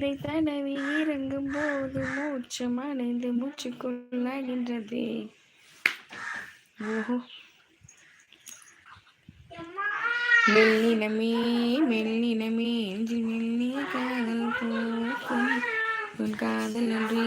தடவி இறங்கும் போது மூச்சம் அணைந்து மூச்சு கொள்ளாகின்றது ஓஹோ. மெல்லினமே மெல்லினமே மெல்லிய காதல் போக்கும். உன் காதல் நன்றி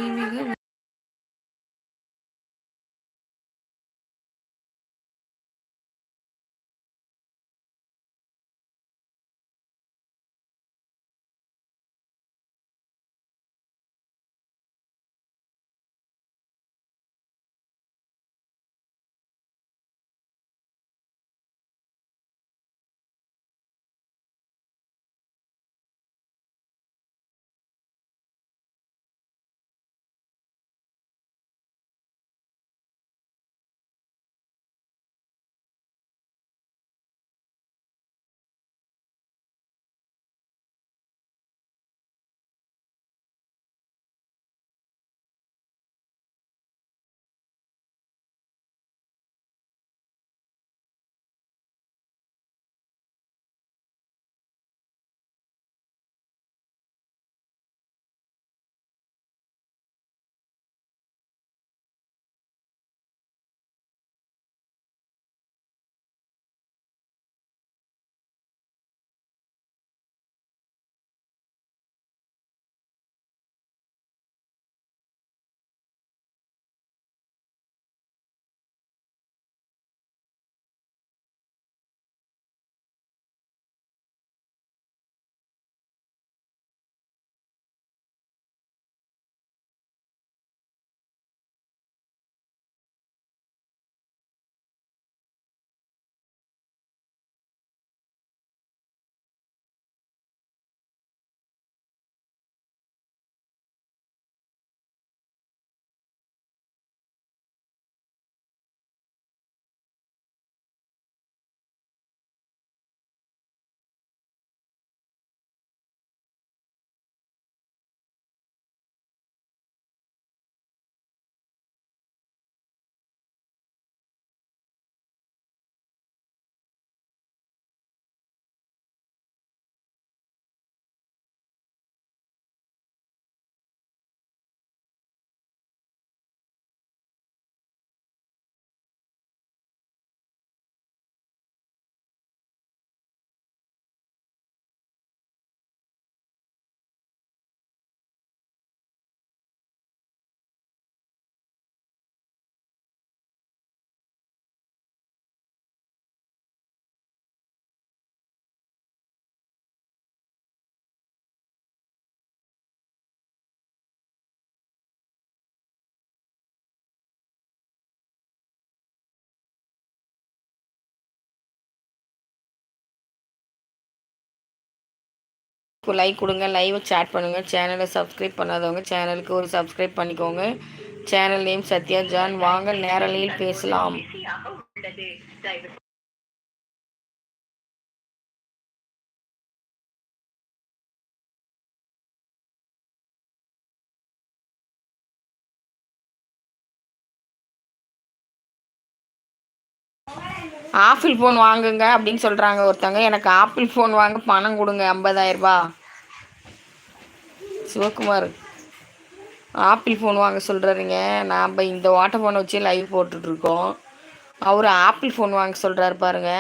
இப்போ லைக் கொடுங்க லைவை சேட் பண்ணுங்கள் சேனலை சப்ஸ்கிரைப் பண்ணாதவங்க சேனலுக்கு ஒரு சப்ஸ்கிரைப் பண்ணிக்கோங்க. Channel name Sathya John. வாங்க நேரலையில் பேசலாம். ஆப்பிள் ஃபோன் வாங்குங்க அப்படின்னு சொல்கிறாங்க ஒருத்தங்க எனக்கு ஆப்பிள் ஃபோன் வாங்க பணம் கொடுங்க ஐம்பதாயிரரூபா. சிவகுமார் ஆப்பிள் ஃபோன் வாங்க சொல்கிறாருங்க நாம் இந்த வாட்டர் ஃபோனை வச்சு லைவ் போட்டுட்ருக்கோம். அவர் ஆப்பிள் ஃபோன் வாங்க சொல்கிறாரு பாருங்க.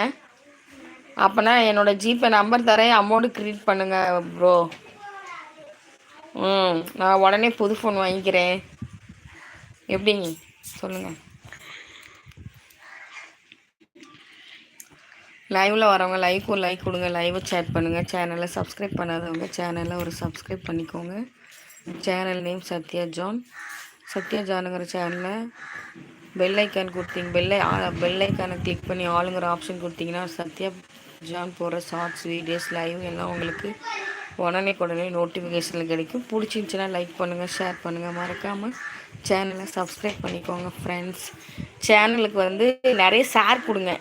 அப்போனா என்னோடய ஜிபே நம்பர் தரேன் அமௌண்ட்டு க்ரியேட் பண்ணுங்கள் ப்ரோ ம் நான் உடனே புது ஃபோன் வாங்கிக்கிறேன். எப்படிங்க? சொல்லுங்கள் லைவில் வரவங்க லைக் ஒரு லைக் கொடுங்க. லைவை சேட் பண்ணுங்கள் சேனலை சப்ஸ்கிரைப் பண்ணாதவங்க சேனலில் ஒரு சப்ஸ்கிரைப் பண்ணிக்கோங்க. Channel name Sathya John Sathya ஜானுங்கிற சேனலில் பெல்லைக்கான் கொடுத்தீங்க. பெல்லை ஐக்கானை கிளிக் பண்ணி ஆளுங்கிற ஆப்ஷன் கொடுத்தீங்கன்னா சத்யா ஜான் போகிற ஷார்ட்ஸ் வீடியோஸ் லைவ் எல்லாம் உங்களுக்கு உடனே உடனே நோட்டிஃபிகேஷனில் கிடைக்கும். பிடிச்சிருந்துச்சின்னா லைக் பண்ணுங்கள் ஷேர் பண்ணுங்கள் மறக்காமல் சேனலை சப்ஸ்கிரைப் பண்ணிக்கோங்க ஃப்ரெண்ட்ஸ் சேனலுக்கு வந்து நிறைய ஷேர் கொடுங்க.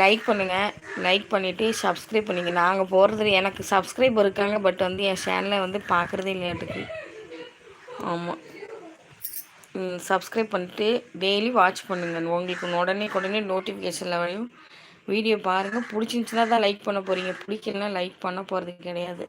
லைக் பண்ணுங்கள் லைக் பண்ணிவிட்டு சப்ஸ்கிரைப் பண்ணிங்க. நாங்கள் போகிறது எனக்கு சப்ஸ்கிரைப் இருக்காங்க பட் வந்து என் சேனலை வந்து பார்க்குறதே இல்லையாட்டுக்கு ஆமாம் சப்ஸ்கிரைப் பண்ணிட்டு டெய்லி வாட்ச் பண்ணுங்கள் உங்களுக்கு உடனே உடனே நோட்டிஃபிகேஷனில் வரையும் வீடியோ பாருங்கள் பிடிச்சிருந்துச்சின்னா தான் லைக் பண்ண போகிறீங்க பிடிக்கலனா லைக் பண்ண போகிறது கிடையாது.